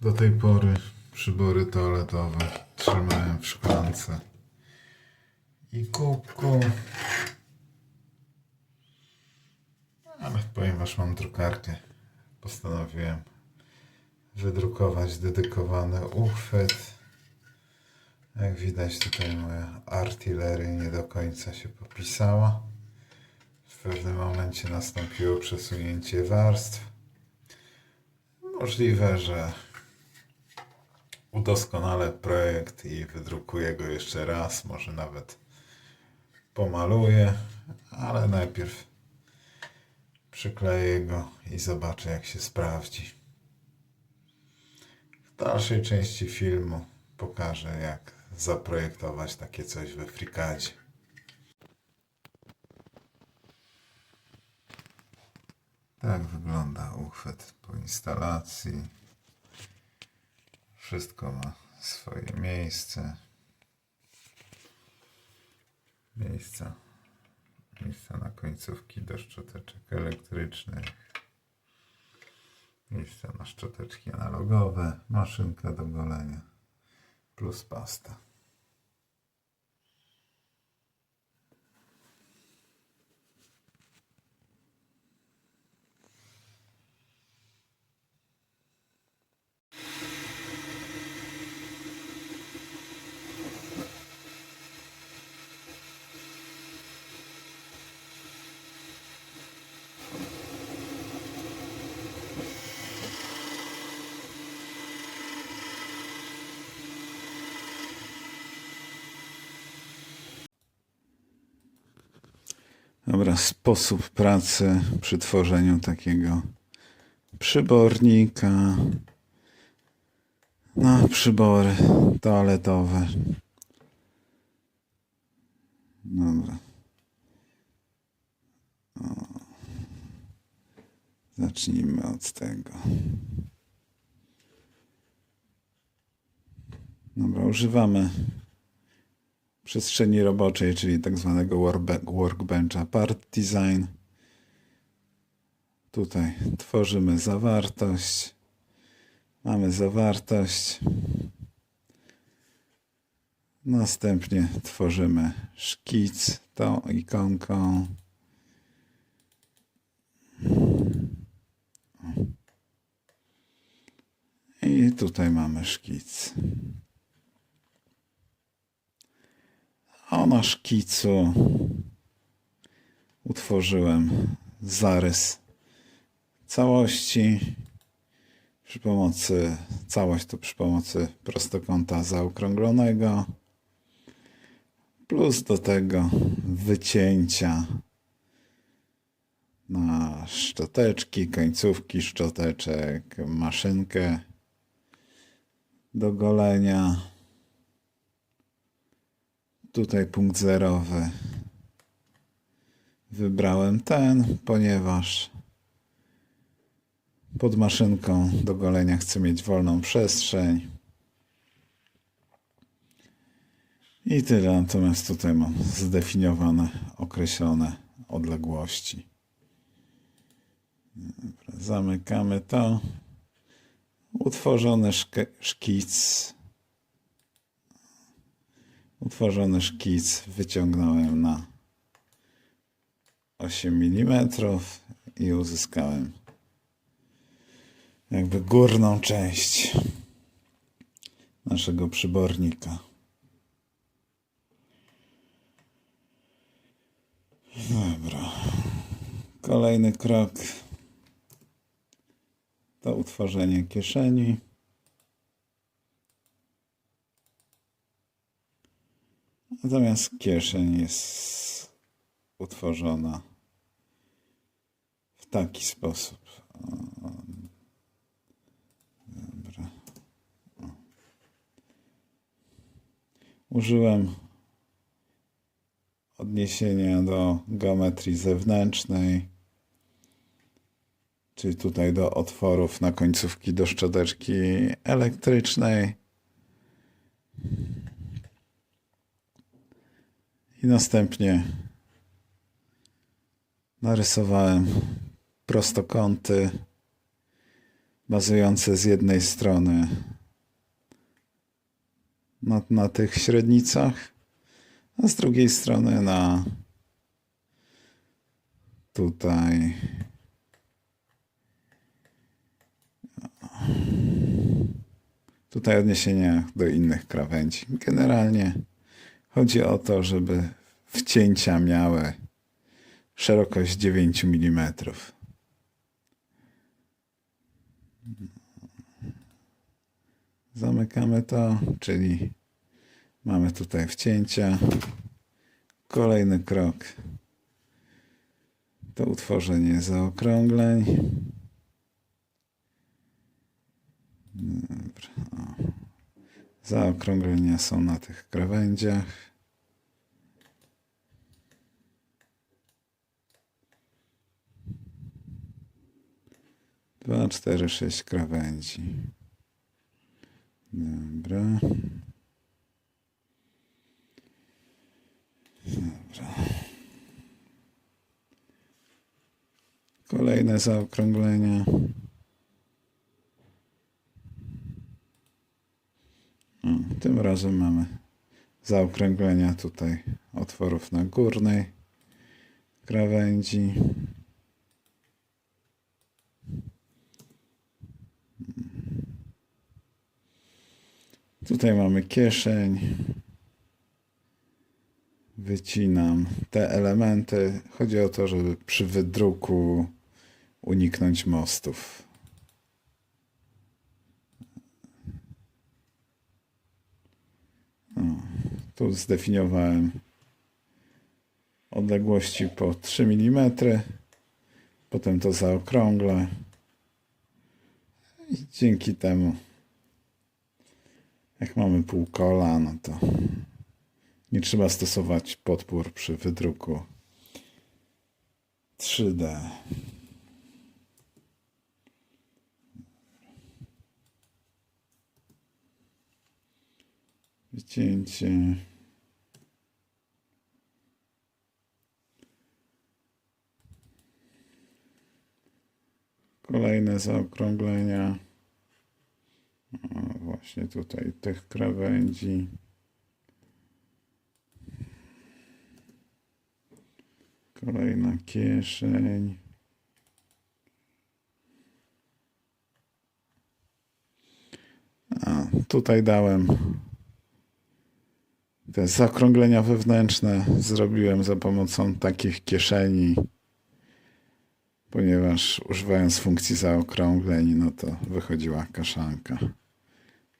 Do tej pory przybory toaletowe trzymałem w szklance i kubku. Ale ponieważ mam drukarkę, postanowiłem wydrukować dedykowany uchwyt. Jak widać tutaj moja artyleria nie do końca się popisała. W pewnym momencie nastąpiło przesunięcie warstw. Możliwe, że udoskonalę projekt i wydrukuję go jeszcze raz, może nawet pomaluję, ale najpierw przykleję go i zobaczę jak się sprawdzi. W dalszej części filmu pokażę jak zaprojektować takie coś we FreeCADzie. Tak wygląda uchwyt po instalacji. Wszystko ma swoje miejsce. Miejsca, miejsca na końcówki do szczoteczek elektrycznych. Miejsca na szczoteczki analogowe, maszynka do golenia plus pasta. Dobra, sposób pracy przy tworzeniu takiego przybornika. No, przybory toaletowe. Dobra. O. Zacznijmy od tego. Dobra, używamy przestrzeni roboczej, czyli tak zwanego workbe- workbencha part design. Tutaj tworzymy zawartość. Mamy zawartość. Następnie tworzymy szkic tą ikonką. I tutaj mamy szkic. A na szkicu utworzyłem zarys całości przy pomocy, całość to przy pomocy prostokąta zaokrąglonego plus do tego wycięcia na szczoteczki, końcówki szczoteczek, maszynkę do golenia. Tutaj punkt zerowy. Wybrałem ten, ponieważ pod maszynką do golenia chcę mieć wolną przestrzeń. I tyle, natomiast tutaj mam zdefiniowane, określone odległości. Zamykamy to. Utworzony szkic Utworzony szkic wyciągnąłem na 8 mm i uzyskałem jakby górną część naszego przybornika. Dobra. Kolejny krok to utworzenie kieszeni. Natomiast kieszeń jest utworzona w taki sposób. Dobra. Użyłem odniesienia do geometrii zewnętrznej, czyli tutaj do otworów na końcówki do szczoteczki elektrycznej. I następnie narysowałem prostokąty bazujące z jednej strony na, na tych średnicach, a z drugiej strony na tutaj tutaj odniesienia do innych krawędzi. Generalnie chodzi o to, żeby wcięcia miały szerokość 9 mm. Zamykamy to, czyli mamy tutaj wcięcia. Kolejny krok to utworzenie zaokrągleń. Dobra. Zaokrąglenia są na tych krawędziach. Dwa, cztery, sześć krawędzi. Dobra. Dobra. Kolejne zaokrąglenia. O, tym razem mamy zaokrąglenia tutaj otworów na górnej krawędzi. Tutaj mamy kieszeń. Wycinam te elementy. Chodzi o to, żeby przy wydruku uniknąć mostów. O, tu zdefiniowałem odległości po 3 mm. Potem to zaokrąglę. I dzięki temu jak mamy półkola, no to nie trzeba stosować podpór przy wydruku 3D. Wycięcie. Kolejne zaokrąglenia. Właśnie tutaj tych krawędzi. Kolejna kieszeń. A, tutaj dałem te zakrąglenia wewnętrzne. Zrobiłem za pomocą takich kieszeni, ponieważ używając funkcji zaokrągleń, no to wychodziła kaszanka.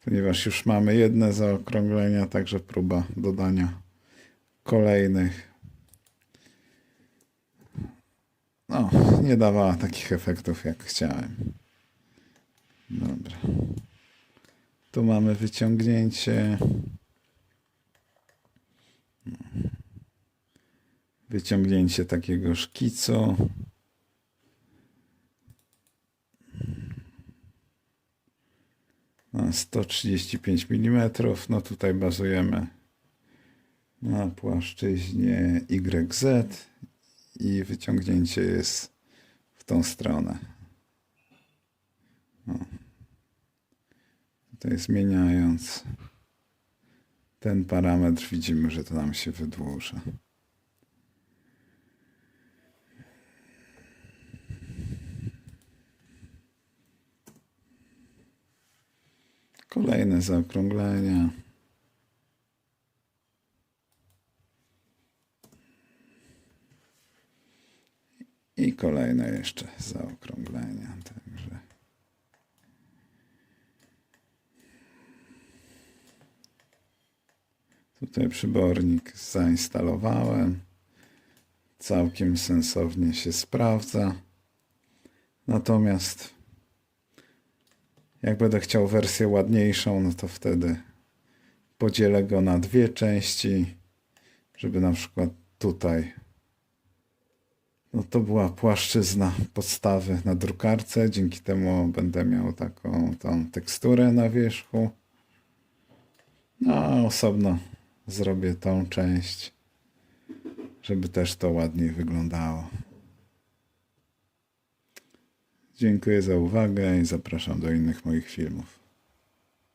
Ponieważ już mamy jedne zaokrąglenia, także próba dodania kolejnych. No, nie dawała takich efektów, jak chciałem. Dobra. Tu mamy wyciągnięcie. Wyciągnięcie takiego szkicu. na 135 mm. No tutaj bazujemy na płaszczyźnie YZ i wyciągnięcie jest w tą stronę. O. Tutaj zmieniając ten parametr widzimy, że to nam się wydłuża. Zaokrąglenia. I kolejne jeszcze zaokrąglenia. Także. Tutaj przybornik zainstalowałem. Całkiem sensownie się sprawdza. Natomiast jak będę chciał wersję ładniejszą, no to wtedy podzielę go na dwie części, żeby na przykład tutaj no to była płaszczyzna podstawy na drukarce. Dzięki temu będę miał taką tą teksturę na wierzchu. No, a osobno zrobię tą część, żeby też to ładniej wyglądało. Dziękuję za uwagę i zapraszam do innych moich filmów.